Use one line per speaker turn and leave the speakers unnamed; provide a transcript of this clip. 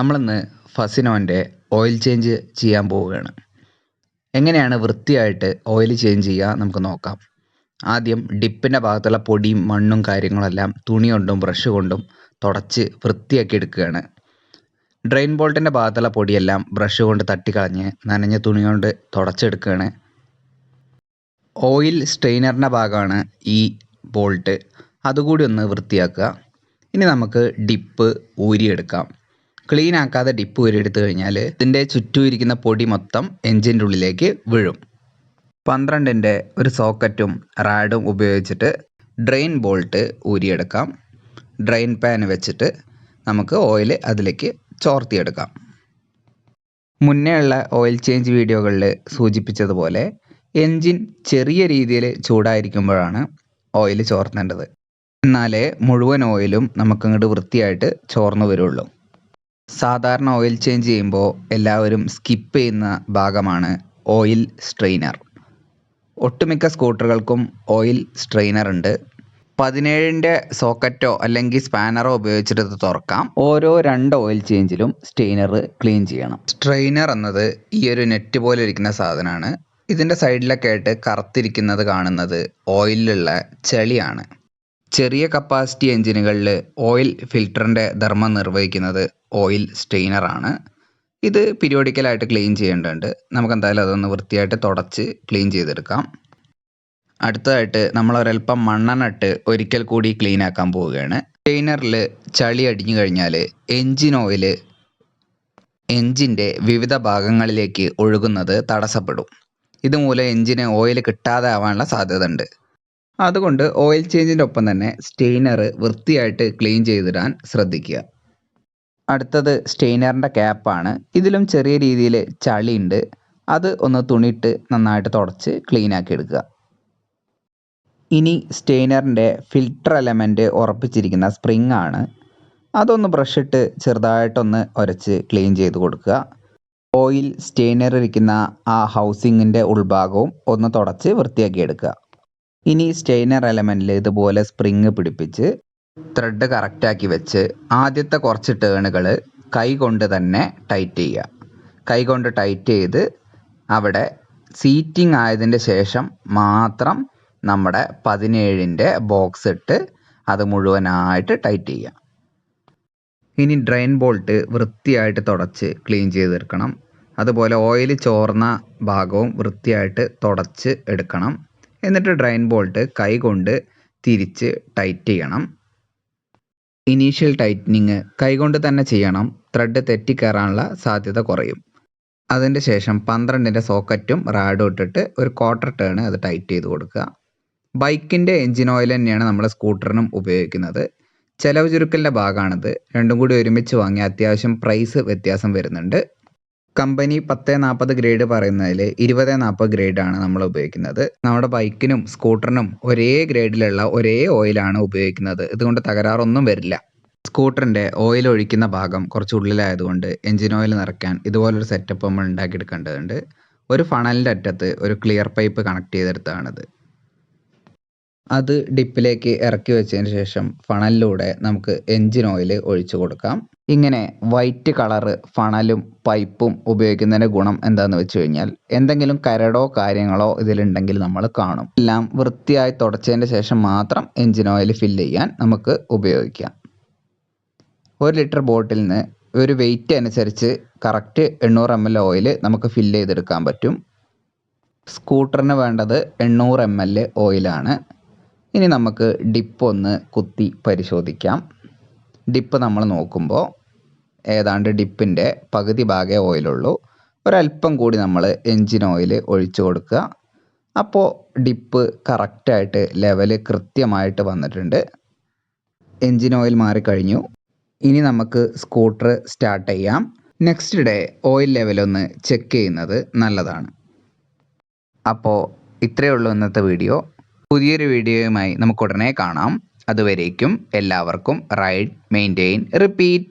നമ്മളിന്ന് ഫസിനോന്റെ oil change ചെയ്യാൻ പോവുകയാണ്. എങ്ങനെയാണ് വൃത്തിയായിട്ട് ഓയിൽ ചേഞ്ച് ചെയ്യുക നമുക്ക് നോക്കാം. ആദ്യം ഡിപ്പിന്റെ ഭാഗത്തുള്ള പൊടിയും മണ്ണും കാര്യങ്ങളെല്ലാം തുണി കൊണ്ടും ബ്രഷ് കൊണ്ടും തുടച്ച് വൃത്തിയാക്കി എടുക്കുകയാണ്. ഡ്രെയിൻ ബോൾട്ടിന്റെ ഭാഗത്തുള്ള പൊടിയെല്ലാം ബ്രഷ് കൊണ്ട് തട്ടിക്കളഞ്ഞ് നനഞ്ഞ തുണി കൊണ്ട് തുടച്ചെടുക്കുകയാണ്. ഓയിൽ സ്ട്രെയിനറിന്റെ ഭാഗമാണ് ഈ ബോൾട്ട് അതുകൂടി ഒന്ന് വൃത്തിയാക്കുക. ഇനി നമുക്ക് ഡിപ്പ് ഊരിയെടുക്കാം. ക്ലീൻ ആക്കാതെ ഡിപ്പ് വരെ എടുത്തു കഴിഞ്ഞാൽ ഇതിന്റെ ചുറ്റും ഇരിക്കുന്ന പൊടി മൊത്തം എൻജിന്റെ ഉള്ളിലേക്ക് വീഴും. പന്ത്രണ്ടിന്റെ ഒരു സോക്കറ്റും റാഡും ഉപയോഗിച്ചിട്ട് ഡ്രെയിൻ ബോൾട്ട് ഊരിയെടുക്കാം. ഡ്രെയിൻ പാൻ വെച്ചിട്ട് നമുക്ക് ഓയിൽ അതിലേക്ക് ചോർത്തിയെടുക്കാം. മുന്നേ ഉള്ള ഓയിൽ ചേഞ്ച് വീഡിയോകളിൽ സൂചിപ്പിച്ചതുപോലെ എൻജിൻ ചെറിയ രീതിയിൽ ചൂടായിരിക്കുമ്പോഴാണ് ഓയിൽ ചോർത്തേണ്ടത്. എന്നാലേ മുഴുവൻ ഓയിലും നമുക്കങ്ങോട്ട് വൃത്തിയായിട്ട് ചോർന്നു വരുള്ളൂ. സാധാരണ ഓയിൽ ചേഞ്ച് ചെയ്യുമ്പോൾ എല്ലാവരും സ്കിപ്പ് ചെയ്യുന്ന ഭാഗമാണ് ഓയിൽ സ്ട്രെയിനർ ഒട്ടുമിക്ക സ്കൂട്ടറുകൾക്കും ഓയിൽ സ്ട്രെയിനർ ഉണ്ട്. പതിനേഴിന്റെ സോക്കറ്റോ അല്ലെങ്കിൽ സ്പാനറോ ഉപയോഗിച്ചിട്ട് തുറക്കാം. ഓരോ രണ്ട് ഓയിൽ ചേഞ്ചിലും സ്റ്റെയിനർ ക്ലീൻ ചെയ്യണം. സ്ട്രെയിനർ എന്നത് ഈ ഒരു നെറ്റ് പോലെ ഇരിക്കുന്ന സാധനമാണ്. ഇതിന്റെ സൈഡിലൊക്കെ ആയിട്ട് കറുത്തിരിക്കുന്നത് കാണുന്നത് ഓയിലുള്ള ചെളിയാണ്. ചെറിയ കപ്പാസിറ്റി എൻജിനുകളിൽ ഓയിൽ ഫിൽറ്ററിന്റെ ധർമ്മം നിർവഹിക്കുന്നത് ഓയിൽ സ്ട്രെയിനറാണ് ഇത് പീരിയോഡിക്കലായിട്ട് ക്ലീൻ ചെയ്യേണ്ടതുണ്ട്. നമുക്ക് എന്തായാലും അതൊന്ന് വൃത്തിയായിട്ട് തുടച്ച് ക്ലീൻ ചെയ്തെടുക്കാം. അടുത്തതായിട്ട് നമ്മൾ ഒരല്പം മണ്ണെണ്ണ ഒരിക്കൽ കൂടി ക്ലീൻ ആക്കാൻ പോവുകയാണ്. സ്ട്രെയിനറിൽ ചളി അടിഞ്ഞു കഴിഞ്ഞാൽ എൻജിൻ ഓയിൽ എൻജിന്റെ വിവിധ ഭാഗങ്ങളിലേക്ക് ഒഴുകുന്നത് തടസ്സപ്പെടും. ഇതുമൂലം എൻജിന് ഓയിൽ കിട്ടാതെ ആവാനുള്ള സാധ്യത ഉണ്ട് അതുകൊണ്ട് ഓയിൽ ചേഞ്ചിന്റെ ഒപ്പം തന്നെ സ്റ്റെയിനർ വൃത്തിയായിട്ട് ക്ലീൻ ചെയ്തിടാൻ ശ്രദ്ധിക്കുക. അടുത്തത് സ്റ്റെയിനറിന്റെ ക്യാപ്പാണ് ഇതിലും ചെറിയ രീതിയിൽ ചളിയുണ്ട്. അത് ഒന്ന് തുണിയിട്ട് നന്നായിട്ട് തുടച്ച് ക്ലീൻ ആക്കി എടുക്കുക. ഇനി സ്റ്റെയിനറിന്റെ ഫിൽട്ടർ എലമെന്റ് ഉറപ്പിച്ചിരിക്കുന്ന സ്പ്രിങ് ആണ്. അതൊന്ന് ബ്രഷ് ഇട്ട് ചെറുതായിട്ടൊന്ന് ഉരച്ച് ക്ലീൻ ചെയ്ത് കൊടുക്കുക. ഓയിൽ സ്റ്റെയിനർ ഇരിക്കുന്ന ആ ഹൗസിങ്ങിന്റെ ഉൾഭാഗവും ഒന്ന് തുടച്ച് വൃത്തിയാക്കി എടുക്കുക. ഇനി സ്റ്റെയിനർ എലമെന്റിൽ ഇതുപോലെ സ്പ്രിങ് പിടിപ്പിച്ച് ത്രെഡ് കറക്റ്റാക്കി വെച്ച് ആദ്യത്തെ കുറച്ച് ടേണുകൾ കൈ കൊണ്ട് തന്നെ ടൈറ്റ് ചെയ്യുക. കൈ കൊണ്ട് ടൈറ്റ് ചെയ്ത് അവിടെ സീറ്റിംഗ് ആയതിന്റെ ശേഷം മാത്രം നമ്മുടെ പതിനേഴിന്റെ ബോക്സ് ഇട്ട് അത് മുഴുവനായിട്ട് ടൈറ്റ് ചെയ്യുക. ഇനി ഡ്രെയിൻ ബോൾട്ട് വൃത്തിയായിട്ട് തുടച്ച് ക്ലീൻ ചെയ്തെടുക്കണം അതുപോലെ ഓയിൽ ചോർന്ന ഭാഗവും വൃത്തിയായിട്ട് തുടച്ച് എടുക്കണം. എന്നിട്ട് ഡ്രൈൻ ബോൾട്ട് കൈകൊണ്ട് തിരിച്ച് ടൈറ്റ് ചെയ്യണം. ഇനീഷ്യൽ ടൈറ്റനിങ് കൈകൊണ്ട് തന്നെ ചെയ്യണം. ത്രെഡ് തെറ്റിക്കയറാനുള്ള സാധ്യത കുറയും. അതിന്റെ ശേഷം പന്ത്രണ്ടിന്റെ സോക്കറ്റും റാഡും ഇട്ടിട്ട് ഒരു ക്വാർട്ടർ ടേൺ അത് ടൈറ്റ് ചെയ്ത് കൊടുക്കുക. ബൈക്കിന്റെ എൻജിൻ ഓയിൽ തന്നെയാണ് നമ്മൾ സ്കൂട്ടറിനും ഉപയോഗിക്കുന്നത്. ചിലവ് ചുരുക്കലിന്റെ ഭാഗമാണിത്. രണ്ടും കൂടി ഒരുമിച്ച് വാങ്ങിയാൽ അത്യാവശ്യം പ്രൈസ് വ്യത്യാസം വരുന്നുണ്ട്. കമ്പനി പത്ത് നാൽപ്പത് ഗ്രേഡ് പറയുന്നതിൽ ഇരുപത് നാൽപ്പത് ഗ്രേഡാണ് നമ്മൾ ഉപയോഗിക്കുന്നത്. നമ്മുടെ ബൈക്കിനും സ്കൂട്ടറിനും ഒരേ ഗ്രേഡിലുള്ള ഒരേ ഓയിലാണ് ഉപയോഗിക്കുന്നത്. ഇതുകൊണ്ട് തകരാറൊന്നും വരില്ല. സ്കൂട്ടറിന്റെ ഓയിൽ ഒഴിക്കുന്ന ഭാഗം കുറച്ച് ഉള്ളിലായതുകൊണ്ട് എഞ്ചിൻ ഓയിൽ നിറയ്ക്കാൻ ഇതുപോലൊരു സെറ്റപ്പ് നമ്മൾ ഉണ്ടാക്കിയെടുക്കേണ്ടതുണ്ട്. ഒരു ഫണലിന്റെ അറ്റത്ത് ഒരു ക്ലിയർ പൈപ്പ് കണക്ട് ചെയ്തെടുത്തതാണിത്. അത് ഡിപ്പിലേക്ക് ഇറക്കി വെച്ചതിന് ശേഷം ഫണലിലൂടെ നമുക്ക് എൻജിൻ ഓയിൽ ഒഴിച്ചു കൊടുക്കാം. ഇങ്ങനെ വൈറ്റ് കളറ് ഫണലും പൈപ്പും ഉപയോഗിക്കുന്നതിന്റെ ഗുണം എന്താണെന്ന് വെച്ച് കഴിഞ്ഞാൽ എന്തെങ്കിലും കരടോ കാര്യങ്ങളോ ഇതിലുണ്ടെങ്കിൽ നമ്മൾ കാണും. എല്ലാം വൃത്തിയായി തുടച്ചതിന് ശേഷം മാത്രം എൻജിൻ ഓയിൽ ഫില്ല് ചെയ്യാൻ നമുക്ക് ഉപയോഗിക്കാം. ഒരു ലിറ്റർ ബോട്ടിൽ നിന്ന് ഒരു വെയിറ്റ് അനുസരിച്ച് കറക്റ്റ് എണ്ണൂറ് എം എൽ ഓയിൽ നമുക്ക് ഫില്ല് ചെയ്തെടുക്കാൻ പറ്റും. സ്കൂട്ടറിന് വേണ്ടത് എണ്ണൂറ് എം എൽ ഓയിലാണ് ഇനി നമുക്ക് ഡിപ്പ് ഒന്ന് കുത്തി പരിശോധിക്കാം. ഡിപ്പ് നമ്മൾ നോക്കുമ്പോൾ ഏതാണ്ട് ഡിപ്പിന്റെ പകുതി ഭാഗേ ഓയിലുള്ളൂ ഒരല്പം കൂടി നമ്മൾ എൻജിൻ ഓയിൽ ഒഴിച്ചു കൊടുക്കുക. അപ്പോൾ ഡിപ്പ് കറക്റ്റായിട്ട് ലെവൽ കൃത്യമായിട്ട് വന്നിട്ടുണ്ട്. എൻജിൻ ഓയിൽ മാറിക്കഴിഞ്ഞു ഇനി നമുക്ക് സ്കൂട്ടർ സ്റ്റാർട്ട് ചെയ്യാം. നെക്സ്റ്റ് ഡേ ഓയിൽ ലെവലൊന്ന് ചെക്ക് ചെയ്യുന്നത് നല്ലതാണ്. അപ്പോൾ ഇത്രയേ ഉള്ളൂ ഇന്നത്തെ വീഡിയോ പുതിയൊരു വീഡിയോയുമായി നമുക്ക് ഉടനെ കാണാം. അതുവരേക്കും എല്ലാവർക്കും റൈഡ് മെയിന്റെയിൻ റിപ്പീറ്റ്